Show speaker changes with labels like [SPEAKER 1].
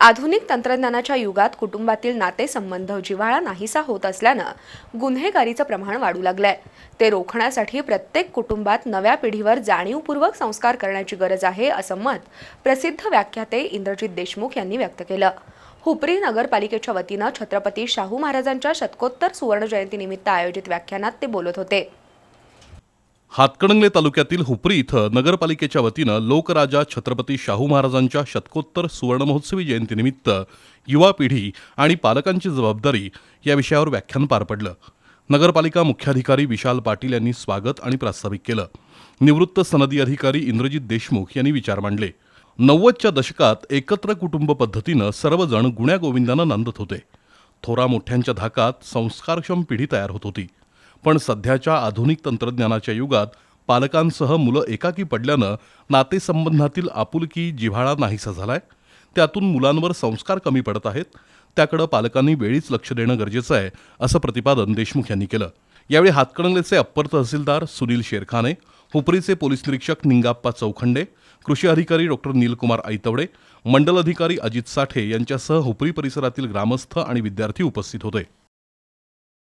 [SPEAKER 1] आधुनिक तंत्रज्ञानाच्या युगात कुटुंबातील नातेसंबंध जिव्हाळा नाहीसा होत असल्यानं गुन्हेगारीचं प्रमाण वाढू लागलंय. ते रोखण्यासाठी प्रत्येक कुटुंबात नव्या पिढीवर जाणीवपूर्वक संस्कार करण्याची गरज आहे असं मत प्रसिद्ध व्याख्याते इंद्रजित देशमुख यांनी व्यक्त केलं. हुपरी नगरपालिकेच्या वतीनं छत्रपती शाहू महाराजांच्या शतकोत्तर सुवर्ण जयंतीनिमित्त आयोजित व्याख्यानात ते बोलत होते.
[SPEAKER 2] हातकणंगले तालुक्यातील हुपरी इथं नगरपालिकेच्या वतीनं लोकराजा छत्रपती शाहू महाराजांच्या शतकोत्तर सुवर्णमहोत्सवी जयंतीनिमित्त युवा पिढी आणि पालकांची जबाबदारी या विषयावर व्याख्यान पार पडलं. नगरपालिका मुख्याधिकारी विशाल पाटील यांनी स्वागत आणि प्रास्ताविक केलं. निवृत्त सनदी अधिकारी इंद्रजित देशमुख यांनी विचार मांडले. नव्वदच्या दशकात एकत्र कुटुंब पद्धतीनं सर्वजण गुण्यागोविंदानं नांदत होते. थोरा मोठ्यांच्या धाकात संस्कारक्षम पिढी तयार होत होती. पण सध्याच्या आधुनिक तंत्रज्ञानाच्या युगात पालकांसह मुलं एकाकी पडल्यानं नातेसंबंधातील आपुलकी जिव्हाळा नाहीसा झालाय. त्यातून मुलांवर संस्कार कमी पडत आहेत. त्याकडं पालकांनी वेळीच लक्ष देणं गरजेचं आहे असं प्रतिपादन देशमुख यांनी केलं. यावेळी हातकणंगलेचे अप्पर तहसीलदार सुनील शेरखाने हुपरीचे पोलीस निरीक्षक निंगाप्पा चौखंडे कृषी अधिकारी डॉक्टर नीलकुमार आईतवडे मंडल अधिकारी अजित साठे यांच्यासह हुपरी परिसरातील ग्रामस्थ आणि विद्यार्थी उपस्थित होते.